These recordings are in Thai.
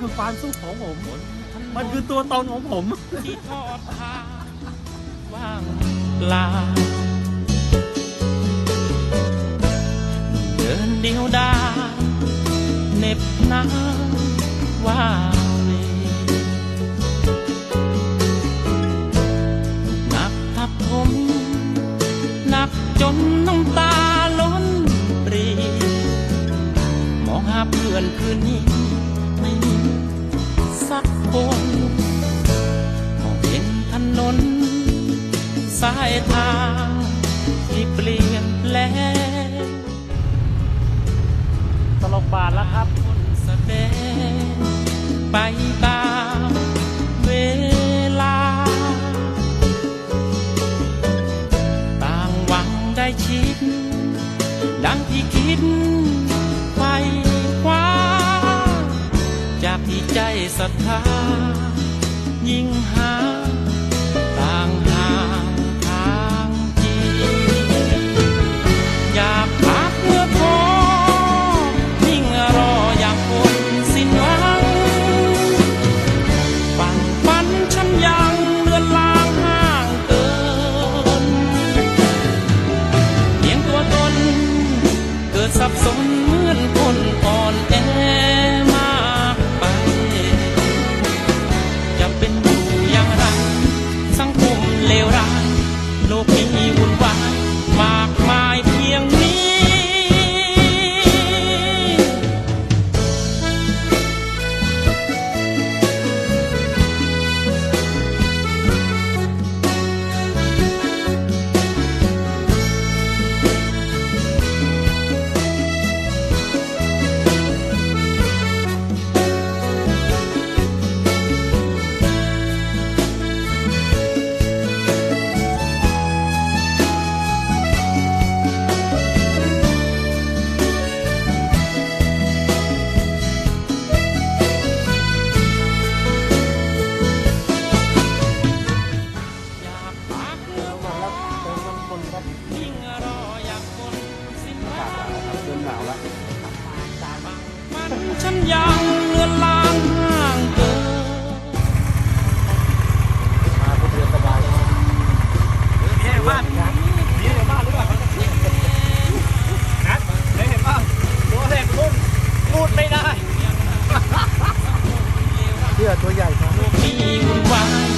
คือความสุขของผม มันคือตัวตนของผม ที่ทอดผ้าว่างเปล่าเดินเดียวดายเหน็บหนาวว่าเวหนักทับผมหนักจนน้ำตาล้นปรี มองหาเพื่อนคืนนี้ไม่มีสัก คนมองเห็นถนน สายทางที่เปลี่ยนแปลงตลกบาทแล้วครับคนแสดงไปตามเวลา ต่างหวังได้ชิด ดังที่คิดไฟคว้ จากที่ใจศรัทธา ยิ่งหา ต่างห่างทางจริงอยากพักเมื่อพอยิ่งรออยากคนสิ้นหวังฝันฝันฉันยังเลือนลางห่างเกินเพียงตัวตนเกิดสับสน เดินหนาวแล้วมันฉันยังเลือนลางห่างเกินมาคนเดียวสบายเห็นบ้านเห็นบ้านหรือเปล่านัดได้เห็นบ้านตัวเล็กพุ่งพูดไม่ได้เสื้อตัวใหญ่ครับ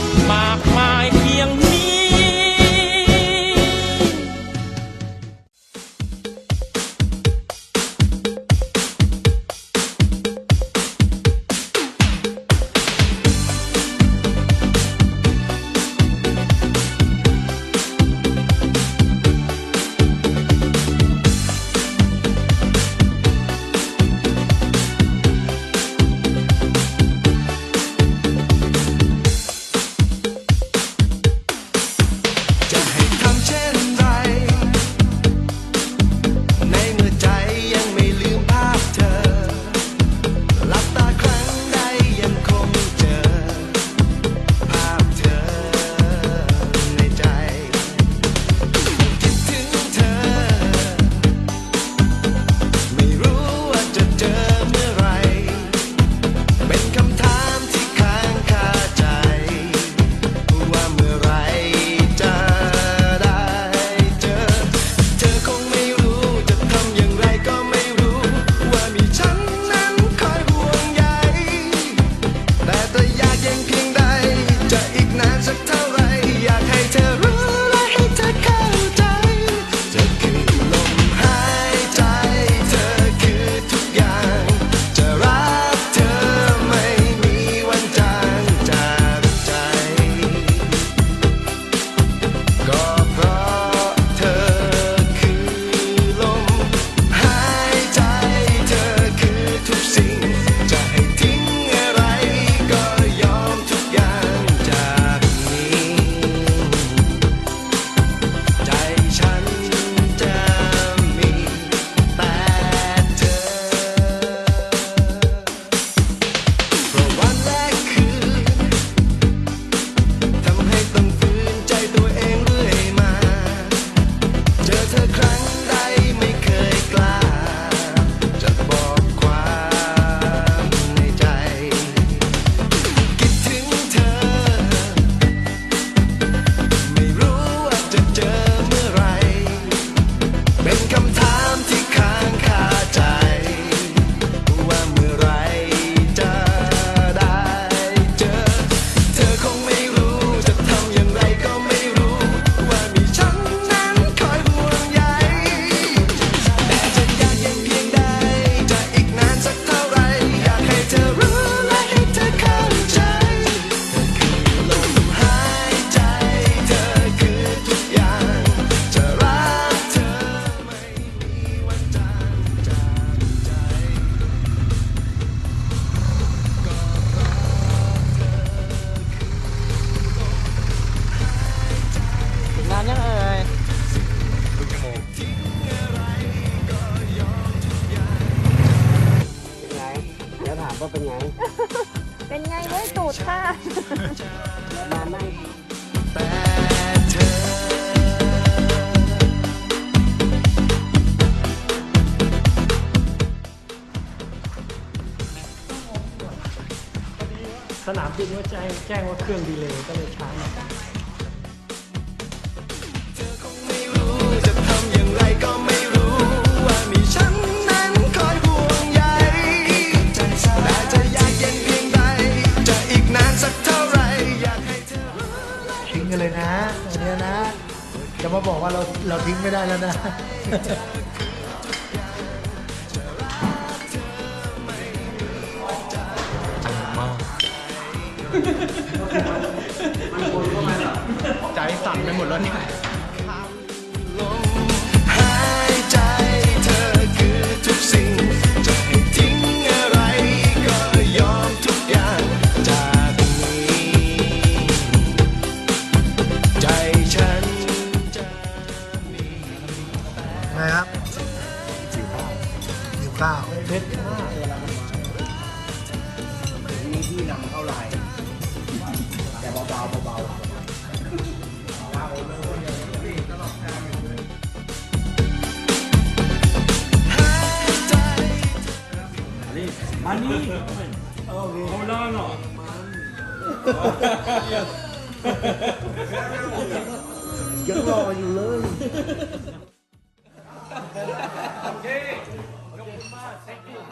ไง เป็นไงเว้ยตูดค่ะมานั่งแต่เธอสนามบินว่าแจ้งแจ้งว่าเครื่องดีเลย์ก็เลยช้าหน่อย มาบอกว่าเราเราทิ้งไม่ได้แล้วนะ ใจสั่นไปหมดแล้วเนี่ย ที่นำเข้าไลน์แต่เบาๆเบาๆยังรออยู่เลยโอเคขอบคุณมาก thank you ครับ